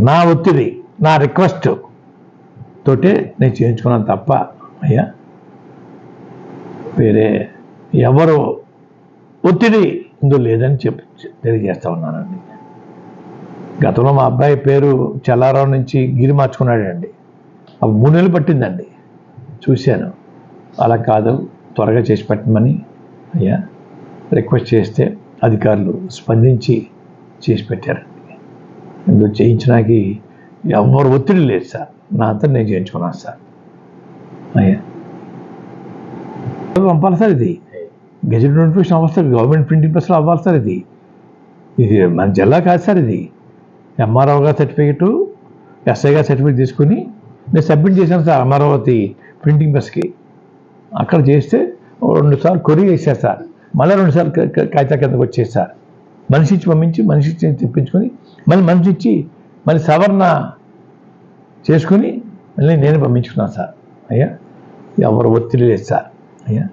నా ఒత్తిడి నా రిక్వెస్ట్ తోటే నేను చేయించుకున్నాను తప్ప అయ్యా వేరే ఎవరు ఒత్తిడి ఇందులో లేదని చెప్పి తెలియజేస్తా ఉన్నానండి. గతంలో మా అబ్బాయి పేరు చల్లారావు నుంచి గిరి మార్చుకున్నాడండి. అవి మూడు నెలలు పట్టిందండి. చూశాను. అలా కాదు త్వరగా చేసి పెట్టమని అయ్యా రిక్వెస్ట్ చేస్తే అధికారులు స్పందించి చేసి పెట్టారు. ఇందులో చేయించడానికి? ఎవరు ఒత్తిడి లేదు సార్. నా అంతా నేను చేయించుకున్నాను సార్. అయ్యా. పంపాలి సార్ ఇది? గెజెట్ నోటిఫికేషన్ అవ్వాలి సార్. గవర్నమెంట్ ప్రింటింగ్ ప్రెస్లో అవ్వాలి సార్ ఇది. ఇది మన జిల్లా కాదు సార్ ఇది. ఎంఆర్ఓ గారి సర్టిఫికెట్ ఎస్ఐ గారు సర్టిఫికేట్ తీసుకుని నేను సబ్మిట్ చేశాను సార్ అమరావతి ప్రింటింగ్ ప్రెస్కి అక్కడ చేస్తే రెండుసార్లు కొరియర్ కొరి వేసారు సార్. మళ్ళీ రెండు సార్లు కాగితా కిందకు వచ్చేది సార్. మనిషి ఇచ్చి పంపించి మనిషి ఇచ్చి తెప్పించుకొని మళ్ళీ మనిషి ఇచ్చి మళ్ళీ సవరణ చేసుకుని మళ్ళీ నేను పంపించుకున్నాను సార్. అయ్యా ఎవరు ఒత్తిడి లేదు సార్. అయ్యా.